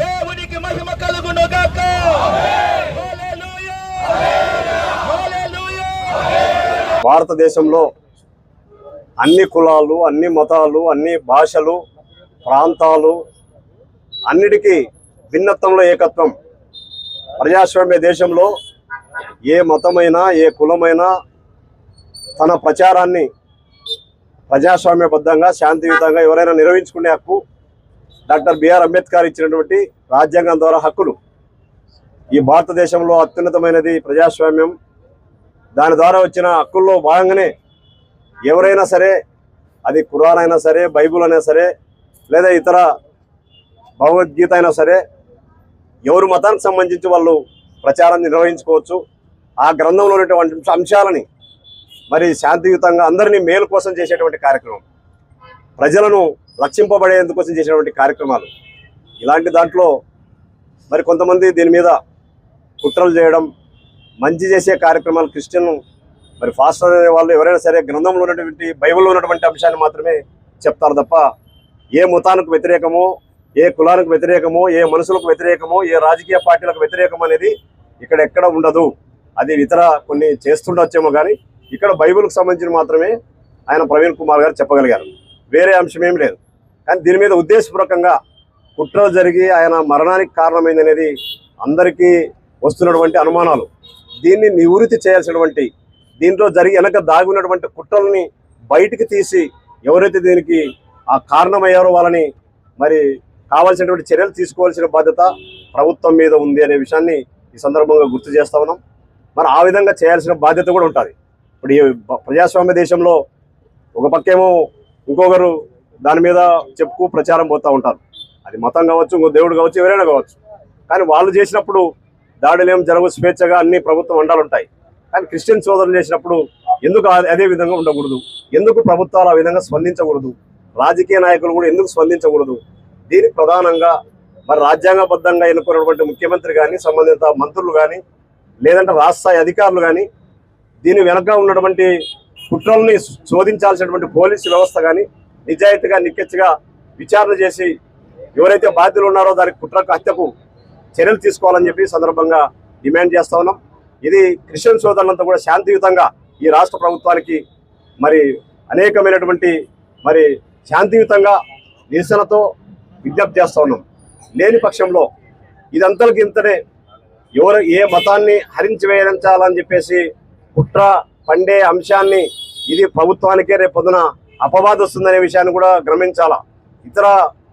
దేవునికి మహిమ కలుగును గాక. భారతదేశంలో అన్ని కులాలు అన్ని మతాలు అన్ని భాషలు ప్రాంతాలు అన్నిటికీ భిన్నత్వంలో ఏకత్వం. ప్రజాస్వామ్య దేశంలో ఏ మతమైనా ఏ కులమైనా తన ప్రచారాన్ని ప్రజాస్వామ్యబద్ధంగా శాంతియుతంగా ఎవరైనా నిర్వహించుకునే హక్కు డాక్టర్ బిఆర్ అంబేద్కర్ ఇచ్చినటువంటి రాజ్యాంగం ద్వారా హక్కులు. ఈ భారతదేశంలో అత్యున్నతమైనది ప్రజాస్వామ్యం. దాని ద్వారా వచ్చిన హక్కుల్లో భాగంగానే ఎవరైనా సరే అది కురాన్ అయినా సరే బైబుల్ అయినా సరే లేదా ఇతర భగవద్గీత అయినా సరే ఎవరు మతానికి సంబంధించి వాళ్ళు ప్రచారం నిర్వహించుకోవచ్చు. ఆ గ్రంథంలో ఉన్నటువంటి అంశాలని మరి శాంతియుతంగా అందరినీ మేలు కోసం చేసేటువంటి కార్యక్రమం. ప్రజలను రక్షింపబడేందుకోసం చేసేటువంటి కార్యక్రమాలు. ఇలాంటి దాంట్లో మరి కొంతమంది దీని మీద కుట్రలు చేయడం మంచి చేసే కార్యక్రమాలు క్రిస్టియన్ మరి ఫాస్టర్ అనే వాళ్ళు ఎవరైనా సరే గ్రంథంలో ఉన్నటువంటి బైబిల్లో ఉన్నటువంటి అంశాన్ని మాత్రమే చెప్తారు తప్ప ఏ మతానికి వ్యతిరేకమో ఏ కులానికి వ్యతిరేకమో ఏ మనుషులకు వ్యతిరేకమో ఏ రాజకీయ పార్టీలకు వ్యతిరేకం అనేది ఇక్కడ ఎక్కడ ఉండదు. అది ఇతర కొన్ని చేస్తుండొచ్చేమో కానీ ఇక్కడ బైబిల్కి సంబంధించిన మాత్రమే ఆయన ప్రవీణ్ కుమార్ గారు చెప్పగలిగారు. వేరే అంశం ఏం లేదు. కానీ దీని మీద ఉద్దేశపూర్వకంగా కుట్రలు జరిగి ఆయన మరణానికి కారణమైంది అనేది అందరికీ వస్తున్నటువంటి అనుమానాలు. దీన్ని నివృత్తి చేయాల్సినటువంటి దీంట్లో జరిగి వెనక దాగి ఉన్నటువంటి కుట్రల్ని బయటికి తీసి ఎవరైతే దీనికి ఆ కారణమయ్యారో వాళ్ళని మరి కావాల్సినటువంటి చర్యలు తీసుకోవాల్సిన బాధ్యత ప్రభుత్వం మీద ఉంది అనే విషయాన్ని ఈ సందర్భంగా గుర్తు చేస్తా ఉన్నాం. మరి ఆ విధంగా చేయాల్సిన బాధ్యత కూడా ఉంటుంది. ఇప్పుడు ఈ ప్రజాస్వామ్య దేశంలో ఒక పక్కేమో ఇంకొకరు దాని మీద చెప్పుకు ప్రచారం పోతూ ఉంటారు. అది మతం కావచ్చు ఇంకో దేవుడు కావచ్చు ఎవరైనా కావచ్చు. కానీ వాళ్ళు చేసినప్పుడు దాడులు ఏం జరగవు స్వేచ్ఛగా అన్ని ప్రభుత్వం అండాలు ఉంటాయి. కానీ క్రిస్టియన్ సోదరులు చేసినప్పుడు ఎందుకు అదే విధంగా ఉండకూడదు? ఎందుకు ప్రభుత్వాలు ఆ విధంగా స్పందించకూడదు? రాజకీయ నాయకులు కూడా ఎందుకు స్పందించకూడదు? దీనికి ప్రధానంగా మరి రాజ్యాంగబద్ధంగా ఎన్నుకున్నటువంటి ముఖ్యమంత్రి కానీ సంబంధిత మంత్రులు కానీ లేదంటే రాష్ట్ర అధికారులు కానీ దీని వెనక ఉన్నటువంటి కుట్రల్ని శోధించాల్సినటువంటి పోలీసు వ్యవస్థ కానీ నిజాయితీగా నిక్కెచ్చిగా విచారణ చేసి ఎవరైతే బాధ్యులు ఉన్నారో దానికి కుట్రకు హత్యకు చర్యలు తీసుకోవాలని చెప్పి సందర్భంగా డిమాండ్ చేస్తా ఉన్నాం. ఇది క్రిస్టియన్ సోదరులంతా కూడా శాంతియుతంగా ఈ రాష్ట్ర ప్రభుత్వానికి మరి అనేకమైనటువంటి మరి శాంతియుతంగా నిరసనతో విజ్ఞప్తి చేస్తా ఉన్నాం. లేని పక్షంలో ఇదంతలకి ఇంతనే ఎవరు ఏ మతాన్ని హరించి వేయించాలని చెప్పేసి కుట్ర పండే అంశాన్ని ఇది ప్రభుత్వానికే రేపు పొద్దున అపవాదం వస్తుందనే విషయాన్ని కూడా గమనించాలా ఇతర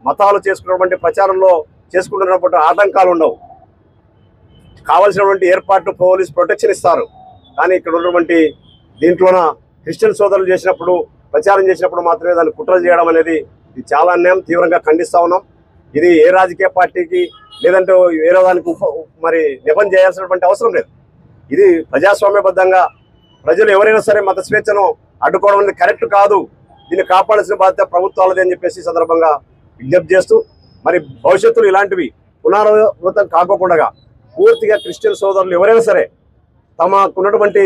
మతాలు చేసుకున్నటువంటి ప్రచారంలో చేసుకుంటున్నటువంటి ఆటంకాలు ఉండవు. కావలసినటువంటి ఏర్పాట్లు పోలీస్ ప్రొటెక్షన్ ఇస్తారు. కానీ ఇక్కడ ఉన్నటువంటి దీంట్లోన క్రిస్టియన్ సోదరులు చేసినప్పుడు ప్రచారం చేసినప్పుడు మాత్రమే దాన్ని కుట్రలు చేయడం అనేది ఇది చాలా అన్యాయం. తీవ్రంగా ఖండిస్తా ఉన్నాం. ఇది ఏ రాజకీయ పార్టీకి లేదంటే వేరే దానికి మరి నిబంధన చేయాల్సినటువంటి అవసరం లేదు. ఇది ప్రజాస్వామ్యబద్ధంగా ప్రజలు ఎవరైనా సరే మత స్వేచ్ఛను అడ్డుకోవడం అనేది కరెక్ట్ కాదు. దీన్ని కాపాడాల్సిన బాధ్యత ప్రభుత్వాలది అని చెప్పేసి సందర్భంగా విజ్ఞప్తి చేస్తూ మరి భవిష్యత్తులో ఇలాంటివి పునరావృతం కాకోకుండా పూర్తిగా క్రిస్టియన్ సోదరులు ఎవరైనా సరే తమకున్నటువంటి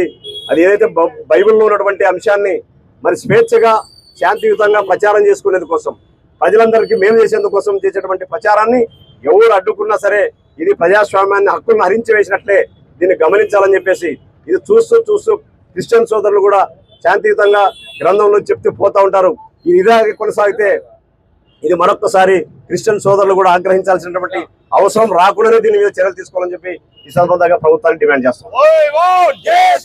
అది ఏదైతే బైబిల్లో ఉన్నటువంటి అంశాన్ని మరి స్వేచ్ఛగా శాంతియుతంగా ప్రచారం చేసుకునేందు కోసం ప్రజలందరికీ మేలు చేసేందుకోసం చేసేటువంటి ప్రచారాన్ని ఎవరు అడ్డుకున్నా సరే ఇది ప్రజాస్వామ్యాన్ని హక్కులను హరించి వేసినట్లే దీన్ని గమనించాలని చెప్పేసి ఇది చూస్తూ చూస్తూ క్రిస్టియన్ సోదరులు కూడా శాంతియుతంగా గ్రంథంలో చెప్తూ పోతా ఉంటారు. ఇది ఇలాగే కొనసాగితే ఇది మరొకసారి క్రిస్టియన్ సోదరులు కూడా ఆగ్రహించాల్సినటువంటి అవసరం రాకుండానే దీని మీద చర్యలు తీసుకోవాలని చెప్పి ఈ సందర్భంగా ప్రభుత్వాన్ని డిమాండ్ చేస్తాం